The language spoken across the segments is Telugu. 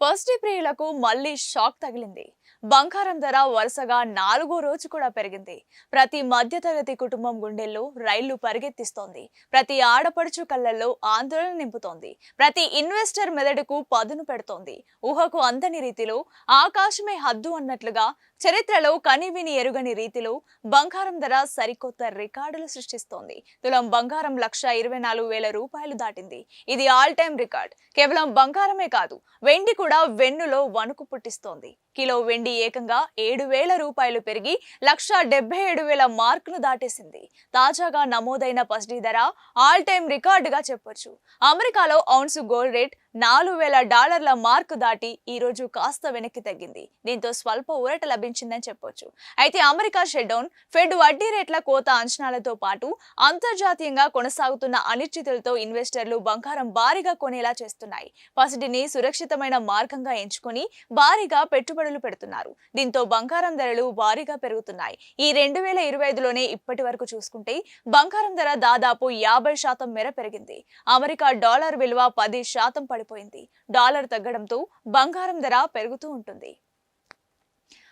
ఫస్ట్ ప్రియులకు మళ్ళీ షాక్ తగిలింది. బంగారం ధర వరుసగా నాలుగో రోజు కూడా పెరిగింది. ప్రతి మధ్యతరగతి కుటుంబం గుండెల్లో రైళ్ళు పరిగెత్తిస్తోంది. ప్రతి ఆడపడుచు కళ్ళల్లో ఆందోళన నింపుతోంది. ప్రతి ఇన్వెస్టర్ మెదడుకు పదును పెడుతోంది. ఊహకు అందని రీతిలో ఆకాశమే హద్దు అన్నట్లుగా చరిత్రలో కనివిని ఎరుగని రీతిలో బంగారం ధర సరికొత్త రికార్డులు సృష్టిస్తోంది. తులం బంగారం లక్ష ఇరవై నాలుగు వేల రూపాయలు దాటింది. ఇది ఆల్ టైమ్ రికార్డ్. కేవలం బంగారమే కాదు వెండి కూడా వెన్నులో వణుకు పుట్టిస్తోంది. కిలో వెండి ఏకంగా ఏడు వేల రూపాయలు పెరిగి లక్ష డెబ్బై ఏడు వేల మార్కును దాటేసింది. తాజాగా నమోదైన పసిడి ధర ఆల్ టైమ్ రికార్డుగా చెప్పొచ్చు. అమెరికాలో ఔన్స్ గోల్డ్ రేట్ నాలుగు వేల డాలర్ల మార్కు దాటి ఈ రోజు కాస్త వెనక్కి తగ్గింది. దీంతో స్వల్ప ఊరట లభించిందని చెప్పొచ్చు. అయితే అమెరికా షెడ్డౌన్ ఫెడ్ వడ్డీ రేట్ల కోత అంచనాలతో పాటు అంతర్జాతీయంగా కొనసాగుతున్న అనిశ్చితులతో ఇన్వెస్టర్లు బంగారం భారీగా కొనేలా చేస్తున్నాయి. పసిడిని సురక్షితమైన మార్గంగా ఎంచుకుని భారీగా పెట్టుబడులు పెడుతున్నారు. దీంతో బంగారం ధరలు భారీగా పెరుగుతున్నాయి. ఈ రెండు వేల ఇరవై ఐదులోనే ఇప్పటి వరకు చూసుకుంటే బంగారం ధర దాదాపు యాభై శాతం మేర పెరిగింది. అమెరికా డాలర్ విలువ పది శాతం పడిపోయింది. డాలర్ తగ్గడంతో బంగారం ధర పెరుగుతూ ఉంటుంది.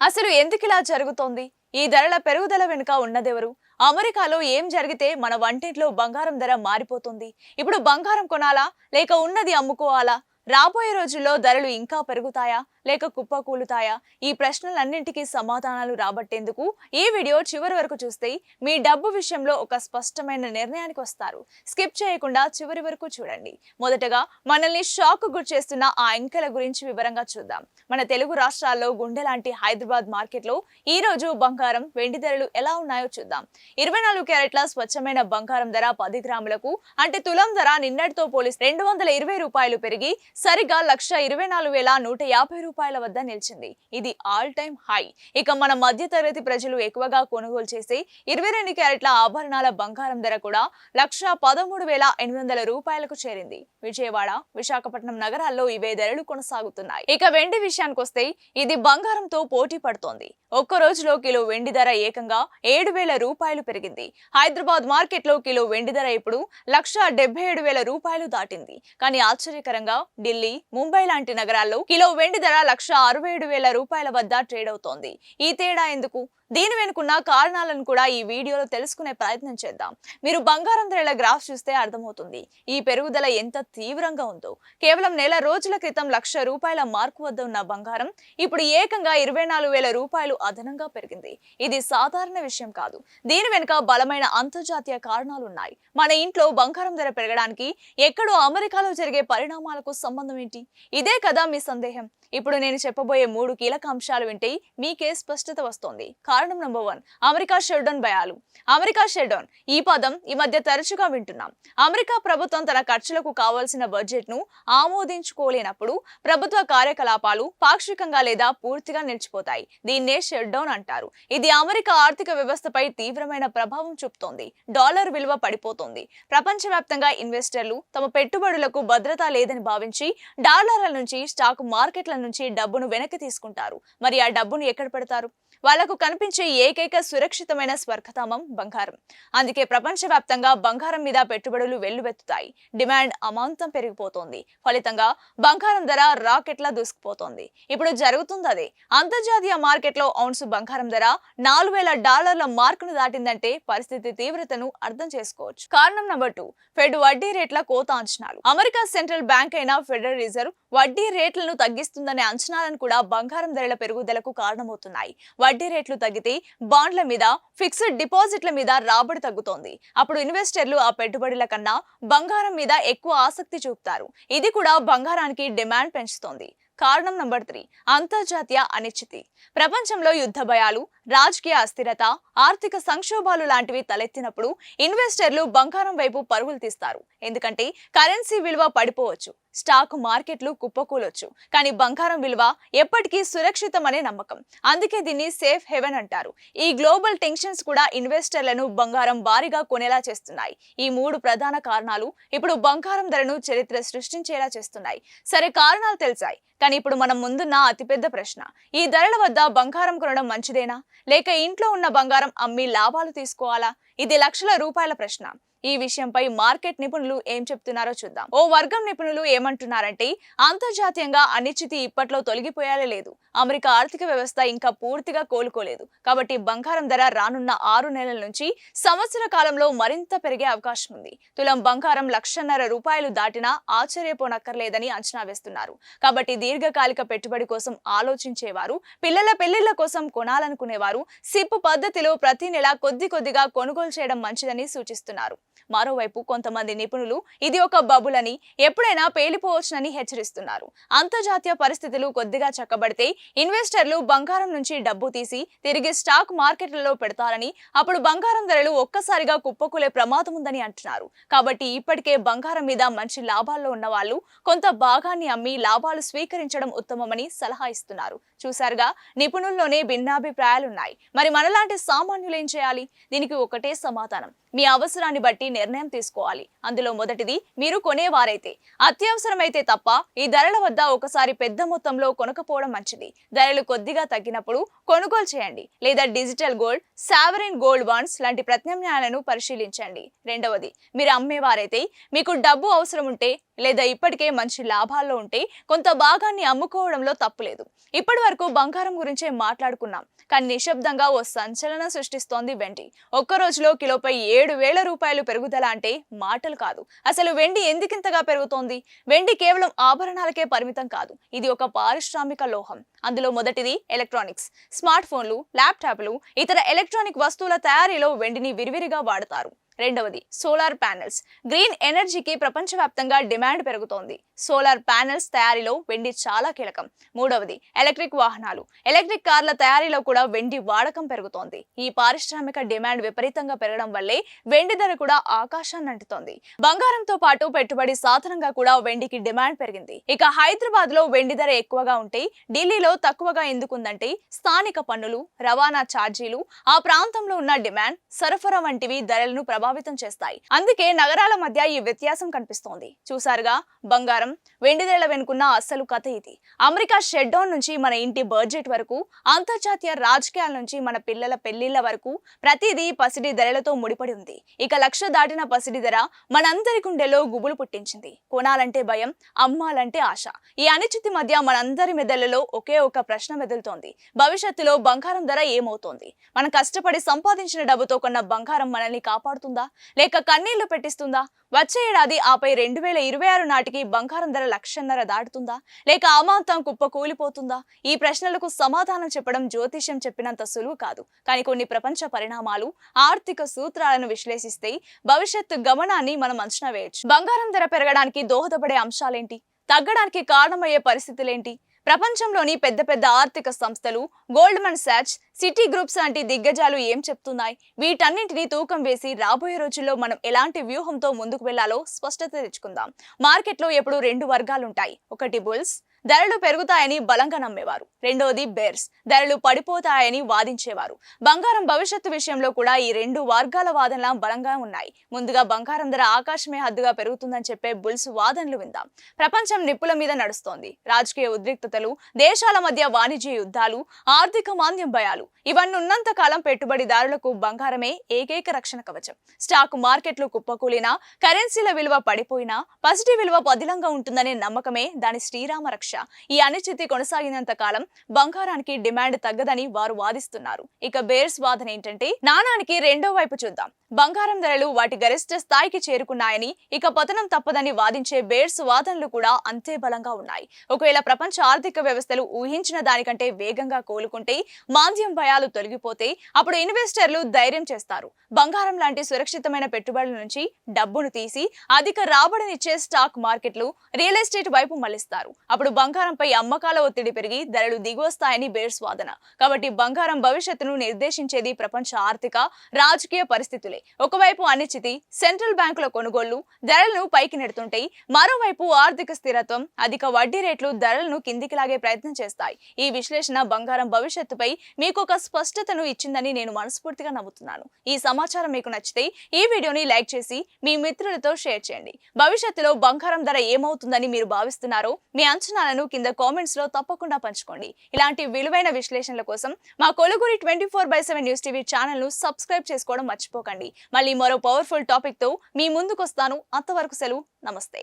అసలు ఎందుకిలా జరుగుతోంది? ఈ ధరల పెరుగుదల వెనుక ఉన్నదెవరు? అమెరికాలో ఏం జరిగితే మన వంటింట్లో బంగారం ధర మారిపోతుంది? ఇప్పుడు బంగారం కొనాలా? లేక ఉన్నది అమ్ముకోవాలా? రాబోయే రోజుల్లో ధరలు ఇంకా పెరుగుతాయా? లేక కుప్పకూలుతాయా ఈ ప్రశ్నలన్నింటికీ సమాధానాలు రాబట్టేందుకు ఈ వీడియో చివరి వరకు చూస్తే మీ డబ్బు విషయంలో ఒక స్పష్టమైన నిర్ణయానికి వస్తారు. స్కిప్ చేయకుండా చివరి వరకు చూడండి. మొదటగా మనల్ని షాక్ గురిచేస్తున్న ఆ అంకెల గురించి వివరంగా చూద్దాం. మన తెలుగు రాష్ట్రాల్లో గుండె లాంటి హైదరాబాద్ మార్కెట్లో ఈ రోజు బంగారం వెండి ధరలు ఎలా ఉన్నాయో చూద్దాం. ఇరవై నాలుగు క్యారెట్ల స్వచ్ఛమైన బంగారం ధర పది గ్రాములకు అంటే తులం ధర నిన్నటితో పోలిస్తే రెండు వందల ఇరవై రూపాయలు పెరిగి సరిగా లక్ష ఇరవై నాలుగు వేల నూట యాభై రూపాయలు వద్ద నిలిచింది. ఇది ఆల్ టైమ్ హై ఇక మన మధ్య తరగతి ప్రజలు ఎక్కువగా కొనుగోలు చేసే ఇరవై రెండు క్యారెట్ల ఆభరణాల బంగారం ధర కూడా లక్ష పదమూడు వేల ఎనిమిది వందల రూపాయలకు చేరింది. విజయవాడ విశాఖపట్నం నగరాల్లో ఇవే ధరలు కొనసాగుతున్నాయి. ఇక వెండి విషయానికి వస్తే ఇది బంగారంతో పోటీ పడుతోంది. ఒక్క రోజులో కిలో వెండి ధర ఏకంగా ఏడు వేల రూపాయలు పెరిగింది. హైదరాబాద్ మార్కెట్లో కిలో వెండి ధర ఇప్పుడు లక్ష డెబ్బై ఏడు వేల రూపాయలు దాటింది. కానీ ఆశ్చర్యకరంగా ఢిల్లీ ముంబై లాంటి నగరాల్లో కిలో వెండి ధర లక్ష అరవై ఏడు వేల రూపాయల వద్ద ట్రేడ్ అవుతోంది. ఈ తేడా ఎందుకు? దీని వెనుకున్న కారణాలను కూడా ఈ వీడియోలో తెలుసుకునే ప్రయత్నం చేద్దాం. మీరు బంగారం ధరల గ్రాఫ్ చూస్తే అర్థమవుతుంది. ఈ పెరుగుదల ఎంత తీవ్రంగా ఉందో. కేవలం నెల రోజుల క్రితం లక్ష రూపాయల మార్కు వద్ద ఉన్న బంగారం ఇప్పుడు ఏకంగా ఇరవై నాలుగు వేల రూపాయలు అదనంగా పెరిగింది. ఇది సాధారణ విషయం కాదు. దీని వెనుక బలమైన అంతర్జాతీయ కారణాలు ఉన్నాయి. మన ఇంట్లో బంగారం ధర పెరగడానికి ఎక్కడో అమెరికాలో జరిగే పరిణామాలకు సంబంధం ఏంటి? ఇదే కదా మీ సందేహం. ఇప్పుడు నేను చెప్పబోయే మూడు కీలక అంశాలు వింటే మీకే స్పష్టత వస్తోంది. కారణం నంబర్ వన్ అమెరికా షెడ్డౌన్ భయాలు. అమెరికా షెడ్డౌన్ ఈ పదం ఈ మధ్య తరచుగా వింటున్నాం. అమెరికా ప్రభుత్వం తన ఖర్చులకు కావాల్సిన బడ్జెట్ను ఆమోదించుకోలేనప్పుడు ప్రభుత్వ కార్యకలాపాలు పాక్షికంగా లేదా పూర్తిగా నిలిచిపోతాయి. దీన్నే షెడ్డౌన్ అంటారు. ఇది అమెరికా ఆర్థిక వ్యవస్థపై తీవ్రమైన ప్రభావం చూపుతోంది. డాలర్ విలువ పడిపోతోంది. ప్రపంచవ్యాప్తంగా ఇన్వెస్టర్లు తమ పెట్టుబడులకు భద్రత లేదని భావించి డాలర్ల నుంచి స్టాక్ మార్కెట్ల నుంచి డబ్బును వెనక్కి తీసుకుంటారు. మరి ఆ డబ్బును ఎక్కడ పెడతారు? వాళ్ళకు కనిపించే ఏకైక సురక్షితమైన స్వర్గధామం బంగారం. అందుకే ప్రపంచవ్యాప్తంగా బంగారం మీద పెట్టుబడులు వెల్లువెత్తుతాయి. డిమాండ్ అమాంతం పెరిగిపోతోంది. ఫలితంగా బంగారం ధర రాకెట్లా దూసుకుపోతోంది. ఇప్పుడు జరుగుతుంది అదే. అంతర్జాతీయ మార్కెట్లో ఔన్స్ బంగారం ధర నాలుగు వేల డాలర్ల మార్కును దాటిందంటే పరిస్థితి తీవ్రతను అర్థం చేసుకోవచ్చు. కారణం నంబర్ టూ. ఫెడ్ వడ్డీ రేట్ల కోత అంచనాలు. అమెరికా సెంట్రల్ బ్యాంక్ అయిన ఫెడరల్ రిజర్వ్ వడ్డీ రేట్లను తగ్గిస్తుందనే అంచనాలను కూడా బంగారం ధరల పెరుగుదలకు కారణమవుతున్నాయి. వడ్డీ రేట్లు తగ్గితే బాండ్ల మీద ఫిక్స్డ్ డిపాజిట్ల మీద రాబడి తగ్గుతోంది. అప్పుడు ఇన్వెస్టర్లు ఆ పెట్టుబడుల కన్నా బంగారం మీద ఎక్కువ ఆసక్తి చూపుతారు. ఇది కూడా బంగారానికి డిమాండ్ పెంచుతోంది. కారణం నంబర్ త్రీ అంతర్జాతీయ అనిశ్చితి. ప్రపంచంలో యుద్ధ భయాలు రాజకీయ అస్థిరత ఆర్థిక సంక్షోభాలు లాంటివి తలెత్తినప్పుడు ఇన్వెస్టర్లు బంగారం వైపు పరుగులు తీస్తారు. ఎందుకంటే కరెన్సీ విలువ పడిపోవచ్చు స్టాక్ మార్కెట్లు కుప్పకూలొచ్చు కానీ బంగారం విలువ ఎప్పటికీ సురక్షితమనే నమ్మకం. అందుకే దీన్ని సేఫ్ హెవెన్ అంటారు. ఈ గ్లోబల్ టెన్షన్స్ కూడా ఇన్వెస్టర్లను బంగారం భారీగా కొనేలా చేస్తున్నాయి. ఈ మూడు ప్రధాన కారణాలు ఇప్పుడు బంగారం ధరను చరిత్ర సృష్టించేలా చేస్తున్నాయి. సరే కారణాలు తెలిసాయి. కానీ ఇప్పుడు మనం ముందున్న అతిపెద్ద ప్రశ్న. ఈ ధరల వద్ద బంగారం కొనడం మంచిదేనా? లేక ఇంట్లో ఉన్న బంగారం అమ్మి లాభాలు తీసుకోవాలా? ఇది లక్షల రూపాయల ప్రశ్న. ఈ విషయంపై మార్కెట్ నిపుణులు ఏం చెప్తున్నారో చూద్దాం. ఓ వర్గం నిపుణులు ఏమంటున్నారంటే అంతర్జాతీయంగా అనిశ్చితి ఇప్పట్లో తొలగిపోయాలే లేదు. అమెరికా ఆర్థిక వ్యవస్థ ఇంకా పూర్తిగా కోలుకోలేదు. కాబట్టి బంగారం ధర రానున్న ఆరు నెలల నుంచి సంవత్సర కాలంలో మరింత పెరిగే అవకాశం ఉంది. తులం బంగారం లక్షన్నర రూపాయలు దాటినా ఆశ్చర్యపోనక్కర్లేదని అంచనా వేస్తున్నారు. కాబట్టి దీర్ఘకాలిక పెట్టుబడి కోసం ఆలోచించేవారు పిల్లల పెళ్ళిళ్ళ కోసం కొనాలనుకునేవారు సిప్ పద్ధతిలో ప్రతి నెల కొద్ది కొద్దిగా కొనుగోలు చేయడం మంచిదని సూచిస్తున్నారు. మరోవైపు కొంతమంది నిపుణులు ఇది ఒక బబుల్ అని ఎప్పుడైనా పేలిపోవచ్చునని హెచ్చరిస్తున్నారు. అంతర్జాతీయ పరిస్థితులు కొద్దిగా చక్కబడితే ఇన్వెస్టర్లు బంగారం నుంచి డబ్బు తీసి తిరిగి స్టాక్ మార్కెట్లలో పెడతారని అప్పుడు బంగారం ధరలు ఒక్కసారిగా కుప్పకూలే ప్రమాదం ఉందని అంటున్నారు. కాబట్టి ఇప్పటికే బంగారం మీద మంచి లాభాల్లో ఉన్న వాళ్ళు కొంత భాగాన్ని అమ్మి లాభాలు స్వీకరించడం ఉత్తమమని సలహా ఇస్తున్నారు. చూసారుగా నిపుణుల్లోనే భిన్నాభిప్రాయాలున్నాయి. మరి మనలాంటి సామాన్యులు ఏం చేయాలి? దీనికి ఒకటే సమాధానం. మీ అవసరాన్ని బట్టి నిర్ణయం తీసుకోవాలి. అందులో మొదటిది మీరు కొనేవారైతే. అత్యవసరమైతే తప్ప ఈ ధరల వద్ద ఒకసారి పెద్ద మొత్తంలో కొనకపోవడం మంచిది. ధరలు కొద్దిగా తగ్గినప్పుడు కొనుగోలు చేయండి. లేదా digital gold sovereign gold bonds లాంటి ప్రత్యామ్నాయాలను పరిశీలించండి. రెండవది మీరు అమ్మేవారైతే మీకు డబ్బు అవసరం ఉంటే లేదా ఇప్పటికే మంచి లాభాల్లో ఉంటే కొంత భాగాన్ని అమ్ముకోవడంలో తప్పులేదు ఇప్పటి వరకు బంగారం గురించే మాట్లాడుకున్నాం. కానీ నిశ్శబ్దంగా ఓ సంచలనం సృష్టిస్తోంది వెండి. ఒక్క రోజులో కిలోపై ఏడు వేల రూపాయలు పెరుగుదల అంటే మాటలు కాదు. అసలు వెండి ఎందుకింతగా పెరుగుతోంది? వెండి కేవలం ఆభరణాలకే పరిమితం కాదు. ఇది ఒక పారిశ్రామిక లోహం. అందులో మొదటిది ఎలక్ట్రానిక్స్. స్మార్ట్ ఫోన్లు ల్యాప్టాప్లు ఇతర ఎలక్ట్రానిక్ వస్తువుల తయారీలో వెండిని విరివిరిగా వాడతారు. రెండవది సోలార్ ప్యానెల్స్. గ్రీన్ ఎనర్జీకి ప్రపంచవ్యాప్తంగా డిమాండ్ పెరుగుతోంది. సోలార్ ప్యానెల్స్ తయారీలో వెండి చాలా కీలకం. మూడవది ఎలక్ట్రిక్ వాహనాలు. ఎలక్ట్రిక్ కార్ల తయారీలో కూడా వెండి వాడకం పెరుగుతోంది. ఈ పారిశ్రామిక డిమాండ్ విపరీతంగా పెరగడం వల్లే వెండి ధర కూడా ఆకాశాన్ని అంటుతోంది. బంగారంతో పాటు పెట్టుబడి సాధనంగా కూడా వెండికి డిమాండ్ పెరిగింది. ఇక హైదరాబాద్లో వెండి ధర ఎక్కువగా ఉంటే ఢిల్లీలో తక్కువగా ఎందుకుందంటే స్థానిక పన్నులు రవాణా ఛార్జీలు ఆ ప్రాంతంలో ఉన్న డిమాండ్ సరఫరా వంటివి ధరలను ప్రభావితం చేస్తాయి. అందుకే నగరాల మధ్య ఈ వ్యత్యాసం కనిపిస్తోంది. చూసారుగా బంగారం వెండిదేళ్ళ వెనుకున్న అసలు కథ ఇది. అమెరికా షెడ్డౌన్ నుంచి మన ఇంటి బడ్జెట్ వరకు అంతర్జాతీయ రాజకీయాల నుంచి మన పిల్లల పెళ్ళిళ్ళ వరకు ప్రతిదీ పసిడి ధరలతో ముడిపడి ఉంది. ఇక లక్ష దాటిన పసిడి ధర మనందరి గుండెలో గుబులు పుట్టించింది. కొనాలంటే భయం అమ్మాలంటే ఆశ. ఈ అనిశ్చితి మధ్య మనందరి మెదళ్ళలో ఒకే ఒక ప్రశ్న మెదులుతోంది. భవిష్యత్తులో బంగారం ధర ఏమవుతోంది? మనం కష్టపడి సంపాదించిన డబ్బుతో కొన్న బంగారం మనల్ని కాపాడుతుందా? లేక కన్నీళ్ళు పెట్టిస్తుందా? వచ్చే ఏడాది ఆపై రెండు వేల ఇరవై ఆరు నాటికి బంగారం ధర లక్షన్నర దాటుతుందా? లేక అమాంతం కుప్ప కూలిపోతుందా? ఈ ప్రశ్నలకు సమాధానం చెప్పడం జ్యోతిష్యం చెప్పినంత సులువు కాదు. కానీ కొన్ని ప్రపంచ పరిణామాలు ఆర్థిక సూత్రాలను విశ్లేషిస్తే భవిష్యత్తు గమనాన్ని మనం అంచనా వేయొచ్చు. బంగారం ధర పెరగడానికి దోహదపడే అంశాలేంటి? తగ్గడానికి కారణమయ్యే పరిస్థితులేంటి? ప్రపంచంలోని పెద్ద పెద్ద ఆర్థిక సంస్థలు గోల్డ్మన్ సాచ్ సిటీ గ్రూప్స్ లాంటి దిగ్గజాలు ఏం చెప్తున్నాయి? వీటన్నింటినీ తూకం వేసి రాబోయే రోజుల్లో మనం ఎలాంటి వ్యూహంతో ముందుకు వెళ్ళాలో స్పష్టత తెచ్చుకుందాం. మార్కెట్లో ఎప్పుడు రెండు వర్గాలుంటాయి. ఒకటి బుల్స్ ధరలు పెరుగుతాయని బలంగా నమ్మేవారు. రెండోది బేర్స్. ధరలు పడిపోతాయని వాదించేవారు. బంగారం భవిష్యత్తు విషయంలో కూడా ఈ రెండు వర్గాల వాదనల బలంగా ఉన్నాయి. ముందుగా బంగారం ధర ఆకాశమే హద్దుగా పెరుగుతుందని చెప్పే బుల్స్ వాదనలు విందాం. ప్రపంచం నిప్పుల మీద నడుస్తోంది. రాజకీయ ఉద్రిక్తతలు దేశాల మధ్య వాణిజ్య యుద్ధాలు ఆర్థిక మాంద్యం భయాలు ఇవన్నీ ఉన్నంత కాలం పెట్టుబడిదారులకు బంగారమే ఏకైక రక్షణ కవచం. స్టాక్ మార్కెట్లు కుప్పకూలినా కరెన్సీల విలువ పడిపోయినా పసిటి విలువ పదిలంగా ఉంటుందనే నమ్మకమే దాని శ్రీరామ రక్ష ఈ అనిశ్చితి కొనసాగినంత కాలం బంగారానికి డిమాండ్ తగ్గదని వారు వాదిస్తున్నారు. ఇక బేర్స్ వాదన ఏంటంటే నాణానికి రెండో వైపు చూద్దాం. బంగారం ధరలు వాటి గరిష్ట స్థాయికి చేరుకున్నాయని ఇక పతనం తప్పదని వాదించే బేర్స్ వాదనలు కూడా అంతే బలంగా ఉన్నాయి. ఒకవేళ ప్రపంచ ఆర్థిక వ్యవస్థలు ఊహించిన దానికంటే వేగంగా కోలుకుంటే మాంద్యం భయాలు తొలగిపోతే అప్పుడు ఇన్వెస్టర్లు ధైర్యం చేస్తారు. బంగారం లాంటి సురక్షితమైన పెట్టుబడుల నుంచి డబ్బును తీసి అధిక రాబడినిచ్చే స్టాక్ మార్కెట్లు రియల్ ఎస్టేట్ వైపు మళ్ళిస్తారు. అప్పుడు బంగారంపై అమ్మకాల ఒత్తిడి పెరిగి ధరలు దిగువస్తాయని బేర్స్ వాదన కాబట్టి బంగారం భవిష్యత్తును నిర్దేశించేది ప్రపంచ ఆర్థిక రాజకీయ పరిస్థితులే. ఒకవైపు అనిశ్చితి సెంట్రల్ బ్యాంకుల కొనుగోళ్ళు ధరలను పైకి నెడుతుంటాయి. మరోవైపు ఆర్థిక స్థిరత్వం అధిక వడ్డీ రేట్లు ధరలను కిందికి లాగే ప్రయత్నం చేస్తాయి. ఈ విశ్లేషణ బంగారం భవిష్యత్తుపై మీకు ఒక స్పష్టతను ఇచ్చిందని నేను మనస్ఫూర్తిగా నమ్ముతున్నాను. ఈ సమాచారం మీకు నచ్చితే ఈ వీడియోని లైక్ చేసి మీ మిత్రులతో షేర్ చేయండి. భవిష్యత్తులో బంగారం ధర ఏమవుతుందని మీరు భావిస్తున్నారో మీ అంచనాలను అభిప్రాయాలను కింద కామెంట్స్లో తప్పకుండా పంచుకోండి. ఇలాంటి విలువైన విశ్లేషణల కోసం మా కొలుగురి twenty four by seven news TV ఛానల్ను సబ్స్క్రైబ్ చేసుకోవడం మర్చిపోకండి. మళ్ళీ మరో పవర్ఫుల్ టాపిక్తో మీ ముందుకు వస్తాను అంతవరకు సెలవు. నమస్తే.